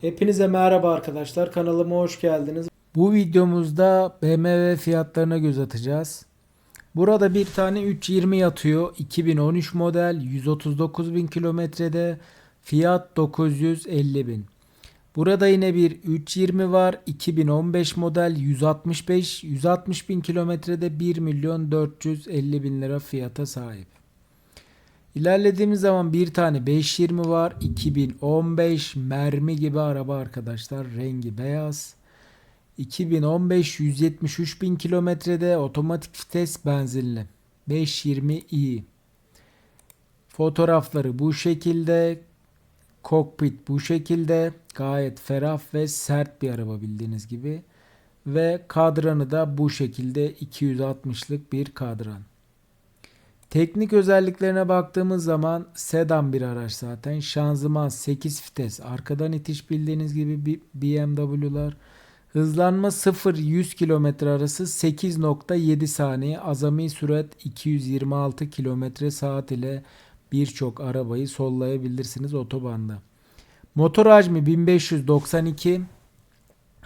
Hepinize merhaba arkadaşlar. Kanalıma hoş geldiniz. Bu videomuzda BMW fiyatlarına göz atacağız. Burada bir tane 320 yatıyor. 2013 model 139 bin kilometrede. Fiyat 950 bin. Burada yine bir 320 var. 2015 model 165 160 bin kilometrede 1 milyon 450 bin lira fiyata sahip. İlerlediğimiz zaman bir tane 520 var. 2015 mermi gibi araba arkadaşlar. Rengi beyaz. 2015 173 bin kilometrede otomatik vites benzinli. 520i. Fotoğrafları bu şekilde. Kokpit bu şekilde. Gayet ferah ve sert bir araba bildiğiniz gibi. Ve kadranı da bu şekilde 260'lık bir kadran. Teknik özelliklerine baktığımız zaman sedan bir araç zaten. Şanzıman 8 vites. Arkadan itiş bildiğiniz gibi BMW'lar. Hızlanma 0-100 km arası 8.7 saniye. Azami sürat 226 km saat ile birçok arabayı sollayabilirsiniz otobanda. Motor hacmi 1592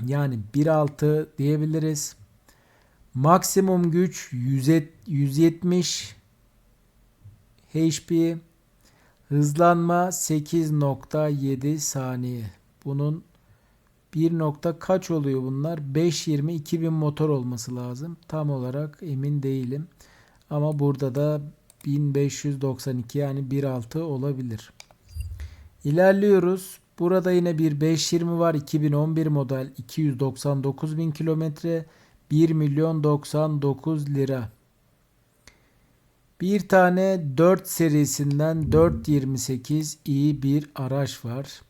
yani 1.6 diyebiliriz. Maksimum güç 170 HP hızlanma 8.7 saniye. Bunun bir nokta kaç oluyor bunlar? 520 2000 motor olması lazım. Tam olarak emin değilim. Ama burada da 1592 yani 1.6 olabilir. İlerliyoruz. Burada yine bir 520 var. 2011 model 299 bin kilometre 1 milyon 99 lira. Bir tane 4 serisinden 428 iyi bir araç var.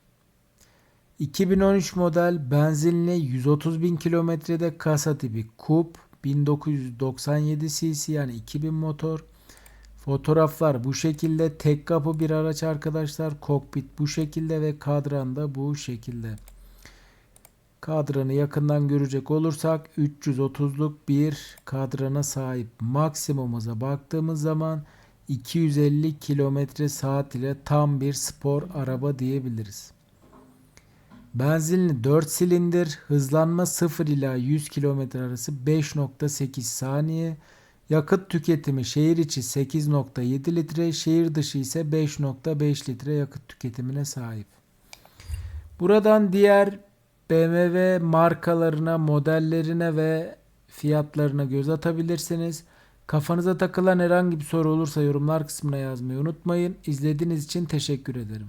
2013 model benzinli 130 bin kilometrede kasa tipi Coupe 1997 cc yani 2000 motor. Fotoğraflar bu şekilde tek kapı bir araç arkadaşlar. Kokpit bu şekilde ve kadran da bu şekilde. Kadranı yakından görecek olursak 330'luk bir kadrana sahip. Maksimumuza baktığımız zaman 250 km saat ile tam bir spor araba diyebiliriz. Benzinli 4 silindir, hızlanma 0 ila 100 km arası 5.8 saniye. Yakıt tüketimi şehir içi 8.7 litre, şehir dışı ise 5.5 litre yakıt tüketimine sahip. Buradan diğer BMW markalarına, modellerine ve fiyatlarına göz atabilirsiniz. Kafanıza takılan herhangi bir soru olursa yorumlar kısmına yazmayı unutmayın. İzlediğiniz için teşekkür ederim.